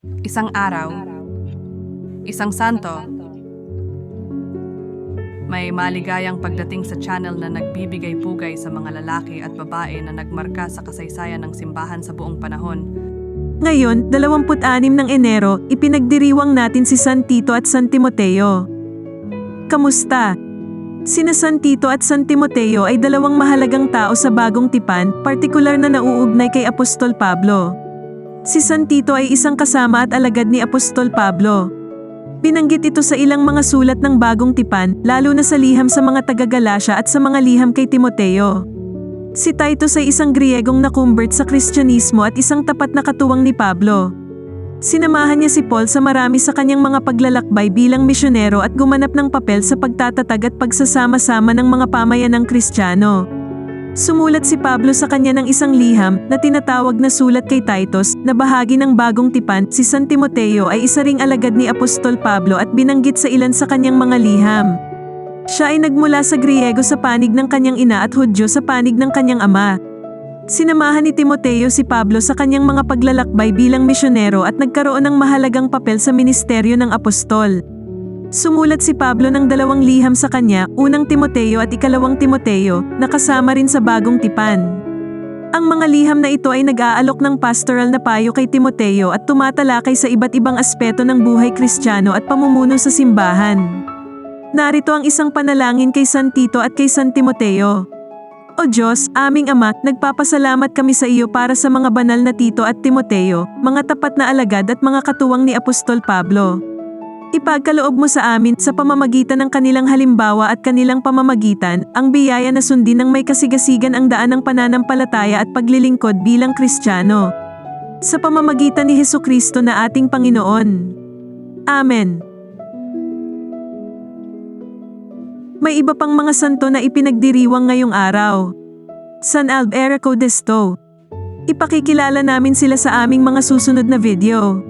Isang araw, isang santo, may maligayang pagdating sa channel na nagbibigay pugay sa mga lalaki at babae na nagmarka sa kasaysayan ng simbahan sa buong panahon. Ngayon, 26 ng Enero, ipinagdiriwang natin si San Tito at San Timoteo. Kamusta? Sina San Tito at San Timoteo ay dalawang mahalagang tao sa bagong tipan, partikular na nauugnay kay Apostol Pablo. Si San Tito ay isang kasama at alagad ni Apostol Pablo. Binanggit ito sa ilang mga sulat ng bagong tipan, lalo na sa liham sa mga taga-Galasya at sa mga liham kay Timoteo. Si Titus ay isang Griegong nakumbert sa Kristyanismo at isang tapat na katuwang ni Pablo. Sinamahan niya si Paul sa marami sa kanyang mga paglalakbay bilang misyonero at gumanap ng papel sa pagtatatag at pagsasama-sama ng mga pamayanang Kristiyano. Sumulat si Pablo sa kanya ng isang liham na tinatawag na sulat kay Titus na bahagi ng bagong tipan si San Timoteo ay isa ring alagad ni Apostol Pablo at binanggit sa ilan sa kanyang mga liham. Siya ay nagmula sa Griego sa panig ng kanyang ina at Hudyo sa panig ng kanyang ama. Sinamahan ni Timoteo si Pablo sa kanyang mga paglalakbay bilang misyonero at nagkaroon ng mahalagang papel sa ministeryo ng apostol. Sumulat si Pablo ng dalawang liham sa kanya, unang Timoteo at ikalawang Timoteo, na kasama rin sa bagong tipan. Ang mga liham na ito ay nag-aalok ng pastoral na payo kay Timoteo at tumatalakay sa iba't ibang aspeto ng buhay kristyano at pamumuno sa simbahan. Narito ang isang panalangin kay San Tito at kay San Timoteo. O Diyos, aming Ama, nagpapasalamat kami sa iyo para sa mga banal na Tito at Timoteo, mga tapat na alagad at mga katuwang ni Apostol Pablo. Ipagkaloob mo sa amin sa pamamagitan ng kanilang halimbawa at kanilang pamamagitan, ang biyaya na sundin ng may kasigasigan ang daan ng pananampalataya at paglilingkod bilang Kristiyano. Sa pamamagitan ni Heso Kristo na ating Panginoon. Amen. May iba pang mga santo na ipinagdiriwang ngayong araw. San Alberico Desto. Ipakikilala namin sila sa aming mga susunod na video.